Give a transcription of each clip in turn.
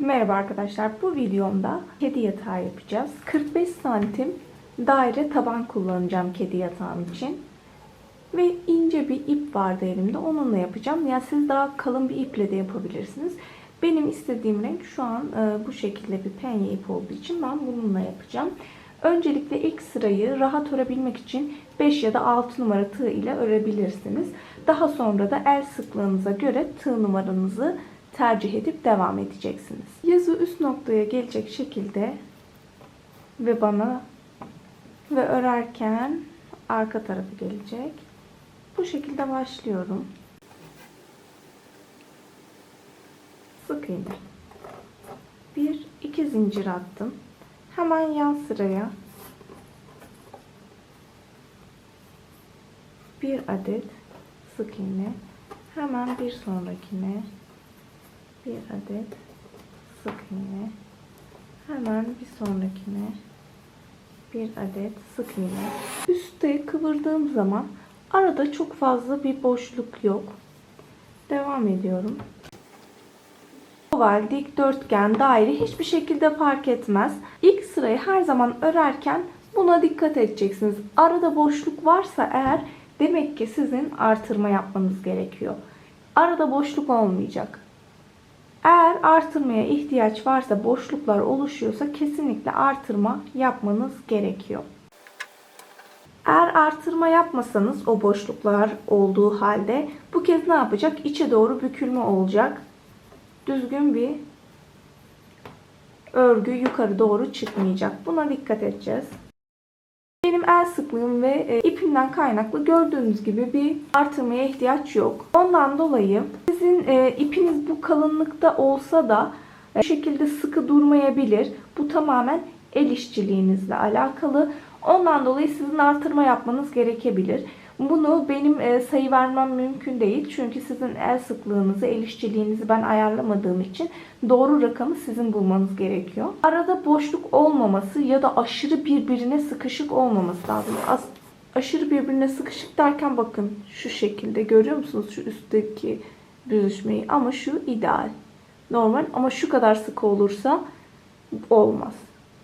Merhaba arkadaşlar. Bu videomda kedi yatağı yapacağız. 45 santim daire taban kullanacağım kedi yatağım için. Ve ince bir ip vardı elimde. Onunla yapacağım. Yani siz daha kalın bir iple de yapabilirsiniz. Benim istediğim renk şu an e, bu şekilde bir penye ip olduğu için ben bununla yapacağım. Öncelikle ilk sırayı rahat örebilmek için 5 ya da 6 numara tığ ile örebilirsiniz. Daha sonra da el sıklığınıza göre tığ numaranızı tercih edip devam edeceksiniz. Yazı üst noktaya gelecek şekilde ve bana ve örerken arka tarafı gelecek. Bu şekilde başlıyorum. Sık iğne. Bir, iki zincir attım. Hemen yan sıraya bir adet sık iğne. Hemen bir sonrakine bir adet sık iğne. Hemen bir sonrakine bir adet sık iğne. Üstte kıvırdığım zaman arada çok fazla bir boşluk yok. Devam ediyorum. Oval, dikdörtgen, daire hiçbir şekilde fark etmez. İlk sırayı her zaman örerken buna dikkat edeceksiniz. Arada boşluk varsa eğer demek ki sizin artırma yapmanız gerekiyor. Arada boşluk olmayacak. Eğer artırmaya ihtiyaç varsa, boşluklar oluşuyorsa kesinlikle artırma yapmanız gerekiyor. Eğer artırma yapmasanız o boşluklar olduğu halde bu kez ne yapacak? İçe doğru bükülme olacak. Düzgün bir örgü yukarı doğru çıkmayacak. Buna dikkat edeceğiz. Benim el sıklığım ve e, ipimden kaynaklı gördüğünüz gibi bir artırmaya ihtiyaç yok. Ondan dolayı sizin e, ipiniz bu kalınlıkta olsa da e, bu şekilde sıkı durmayabilir. Bu tamamen el işçiliğinizle alakalı. Ondan dolayı sizin artırma yapmanız gerekebilir. Bunu benim e, sayı vermem mümkün değil. Çünkü sizin el sıklığınızı, el işçiliğinizi ben ayarlamadığım için doğru rakamı sizin bulmanız gerekiyor. Arada boşluk olmaması ya da aşırı birbirine sıkışık olmaması lazım. As aşırı birbirine sıkışık derken bakın şu şekilde görüyor musunuz şu üstteki büzüşmeyi ama şu ideal. Normal ama şu kadar sıkı olursa olmaz.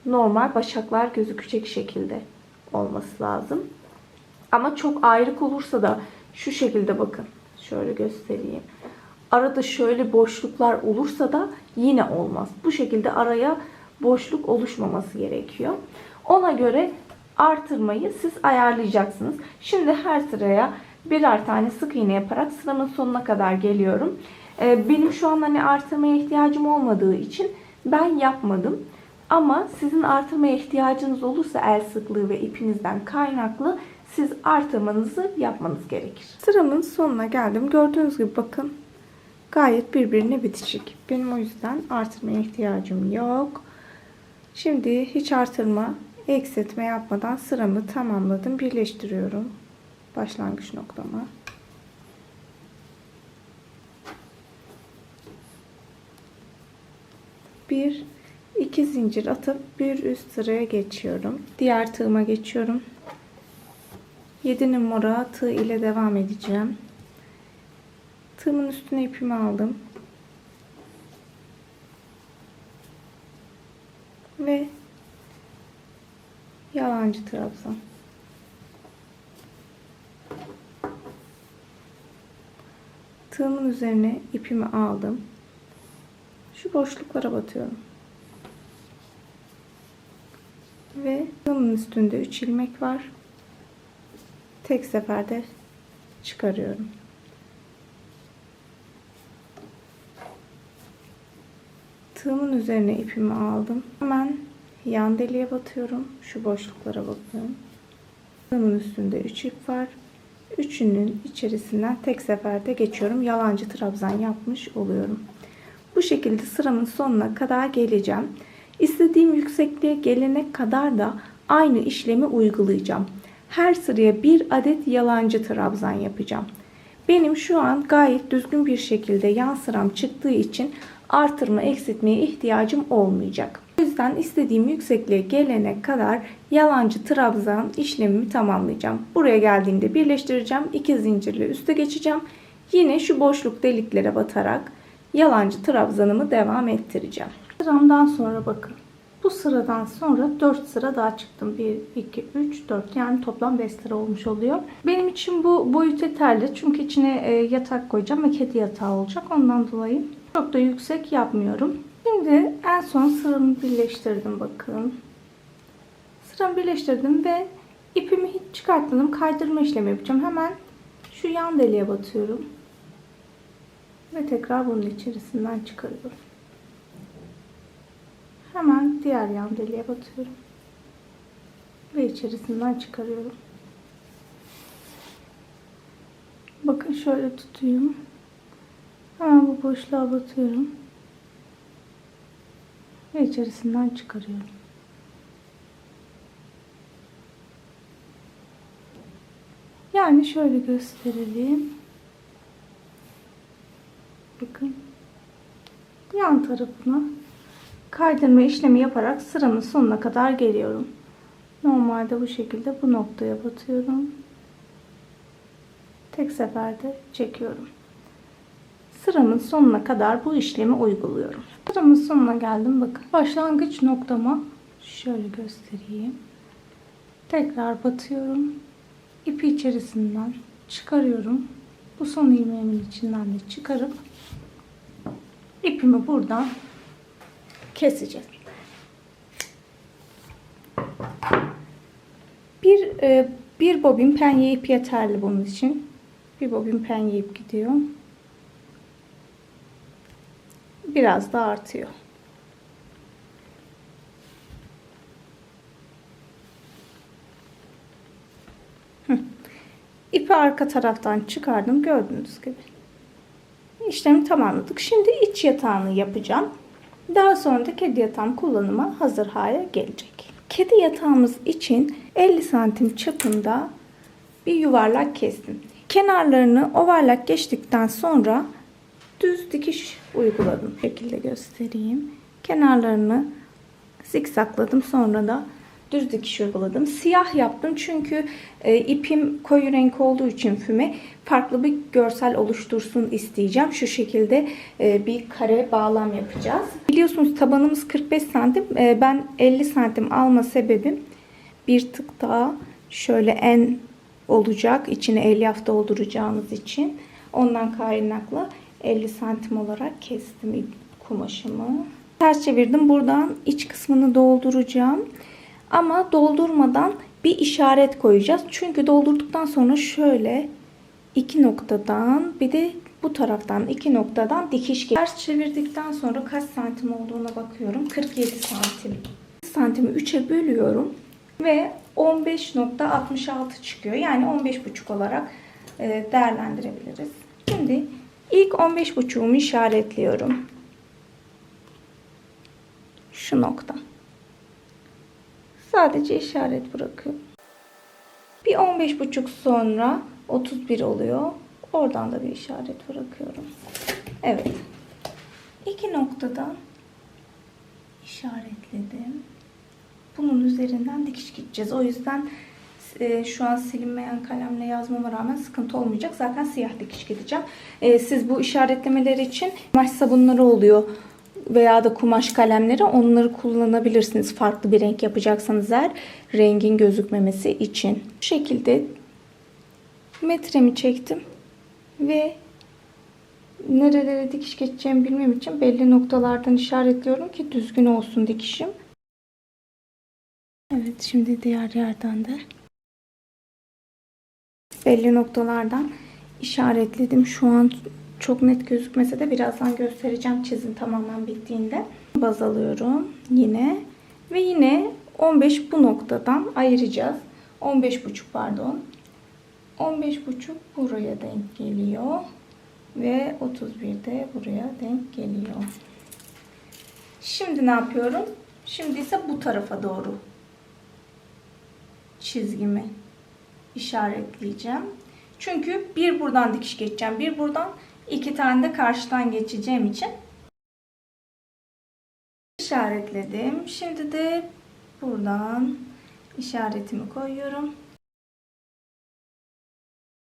Normal başaklar gözükecek şekilde olması lazım. Ama çok ayrık olursa da şu şekilde bakın. Şöyle göstereyim. Arada şöyle boşluklar olursa da yine olmaz. Bu şekilde araya boşluk oluşmaması gerekiyor. Ona göre artırmayı siz ayarlayacaksınız. Şimdi her sıraya birer tane sık iğne yaparak sıramın sonuna kadar geliyorum. Ee, Benim şu an hani artırmaya ihtiyacım olmadığı için ben yapmadım. Ama sizin artırmaya ihtiyacınız olursa el sıklığı ve ipinizden kaynaklı siz artırmanızı yapmanız gerekir. Sıramın sonuna geldim. Gördüğünüz gibi bakın gayet birbirine bitişik. Benim o yüzden artırmaya ihtiyacım yok. Şimdi hiç artırma, eksiltme yapmadan sıramı tamamladım. Birleştiriyorum başlangıç noktama. Bir, iki zincir atıp bir üst sıraya geçiyorum. Diğer tığıma geçiyorum. 7 numara tığ ile devam edeceğim. Tığımın üstüne ipimi aldım. Ve yalancı trabzan. Tığımın üzerine ipimi aldım. Şu boşluklara batıyorum. Ve tığımın üstünde 3 ilmek var tek seferde çıkarıyorum. Tığımın üzerine ipimi aldım. Hemen yan deliğe batıyorum. Şu boşluklara bakıyorum. Tığımın üstünde 3 ip var. Üçünün içerisinden tek seferde geçiyorum. Yalancı trabzan yapmış oluyorum. Bu şekilde sıramın sonuna kadar geleceğim. İstediğim yüksekliğe gelene kadar da aynı işlemi uygulayacağım her sıraya bir adet yalancı trabzan yapacağım. Benim şu an gayet düzgün bir şekilde yan sıram çıktığı için artırma eksiltmeye ihtiyacım olmayacak. O yüzden istediğim yüksekliğe gelene kadar yalancı trabzan işlemimi tamamlayacağım. Buraya geldiğimde birleştireceğim. iki zincirle üste geçeceğim. Yine şu boşluk deliklere batarak yalancı trabzanımı devam ettireceğim. Sıramdan sonra bakın. Bu sıradan sonra 4 sıra daha çıktım. 1, 2, 3, 4 yani toplam 5 sıra olmuş oluyor. Benim için bu boyut yeterli. Çünkü içine e, yatak koyacağım ve kedi yatağı olacak. Ondan dolayı çok da yüksek yapmıyorum. Şimdi en son sıramı birleştirdim bakın. Sıramı birleştirdim ve ipimi hiç çıkartmadım. Kaydırma işlemi yapacağım. Hemen şu yan deliğe batıyorum. Ve tekrar bunun içerisinden çıkarıyorum. Hemen diğer yan deliğe batıyorum. Ve içerisinden çıkarıyorum. Bakın şöyle tutayım. Hemen bu boşluğa batıyorum. Ve içerisinden çıkarıyorum. Yani şöyle gösterelim. Bakın. Yan tarafına kaydırma işlemi yaparak sıramın sonuna kadar geliyorum. Normalde bu şekilde bu noktaya batıyorum. Tek seferde çekiyorum. Sıramın sonuna kadar bu işlemi uyguluyorum. Sıramın sonuna geldim. Bakın başlangıç noktama şöyle göstereyim. Tekrar batıyorum. İpi içerisinden çıkarıyorum. Bu son ilmeğimin içinden de çıkarıp ipimi buradan keseceğiz. Bir e, bir bobin penye ip yeterli bunun için. Bir bobin penye ip gidiyor. Biraz da artıyor. İpi arka taraftan çıkardım gördüğünüz gibi. İşlemi tamamladık. Şimdi iç yatağını yapacağım. Daha sonra da kedi yatağım kullanıma hazır hale gelecek. Kedi yatağımız için 50 santim çapında bir yuvarlak kestim. Kenarlarını ovarlak geçtikten sonra düz dikiş uyguladım. Bu şekilde göstereyim. Kenarlarını zikzakladım. Sonra da düz dikiş uyguladım. Siyah yaptım çünkü e, ipim koyu renk olduğu için füme farklı bir görsel oluştursun isteyeceğim. Şu şekilde e, bir kare bağlam yapacağız. Biliyorsunuz tabanımız 45 santim. E, ben 50 santim alma sebebim bir tık daha şöyle en olacak. İçine elyaf dolduracağımız için. Ondan kaynaklı 50 santim olarak kestim kumaşımı. Ters çevirdim. Buradan iç kısmını dolduracağım. Ama doldurmadan bir işaret koyacağız. Çünkü doldurduktan sonra şöyle iki noktadan bir de bu taraftan iki noktadan dikiş gelir. Ters çevirdikten sonra kaç santim olduğuna bakıyorum. 47 santim. Santimi 3'e bölüyorum ve 15.66 çıkıyor. Yani 15.5 olarak e, değerlendirebiliriz. Şimdi ilk 15.5'umu işaretliyorum. Şu nokta. Sadece işaret bırakıyorum. Bir 15.5 sonra 31 oluyor. Oradan da bir işaret bırakıyorum. Evet. İki noktadan işaretledim. Bunun üzerinden dikiş gideceğiz. O yüzden e, şu an silinmeyen kalemle yazmama rağmen sıkıntı olmayacak. Zaten siyah dikiş gideceğim. E, siz bu işaretlemeler için kumaş sabunları oluyor veya da kumaş kalemleri onları kullanabilirsiniz. Farklı bir renk yapacaksanız eğer rengin gözükmemesi için. Bu şekilde metremi çektim ve nerelere dikiş geçeceğimi bilmem için belli noktalardan işaretliyorum ki düzgün olsun dikişim. Evet şimdi diğer yerden de belli noktalardan işaretledim. Şu an çok net gözükmese de birazdan göstereceğim çizim tamamen bittiğinde. Baz alıyorum yine ve yine 15 bu noktadan ayıracağız. 15,5 pardon. 15,5 buraya denk geliyor ve 31 de buraya denk geliyor. Şimdi ne yapıyorum? Şimdi ise bu tarafa doğru çizgimi işaretleyeceğim. Çünkü bir buradan dikiş geçeceğim. Bir buradan iki tane de karşıdan geçeceğim için işaretledim. Şimdi de buradan işaretimi koyuyorum.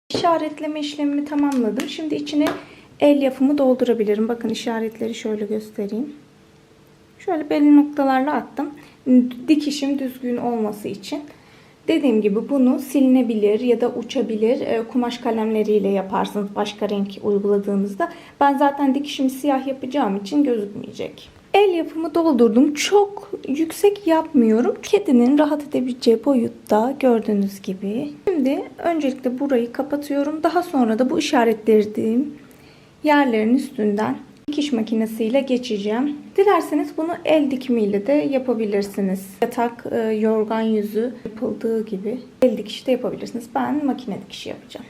İşaretleme işlemimi tamamladım. Şimdi içine el yapımı doldurabilirim. Bakın işaretleri şöyle göstereyim. Şöyle belli noktalarla attım. Dikişim düzgün olması için. Dediğim gibi bunu silinebilir ya da uçabilir e, kumaş kalemleriyle yaparsınız başka renk uyguladığınızda. Ben zaten dikişimi siyah yapacağım için gözükmeyecek. El yapımı doldurdum. Çok yüksek yapmıyorum. Kedinin rahat edebileceği boyutta gördüğünüz gibi. Şimdi öncelikle burayı kapatıyorum. Daha sonra da bu işaretlediğim yerlerin üstünden dikiş makinesiyle geçeceğim. Dilerseniz bunu el dikimiyle de yapabilirsiniz. Yatak, e, yorgan yüzü yapıldığı gibi el dikişi de yapabilirsiniz. Ben makine dikişi yapacağım.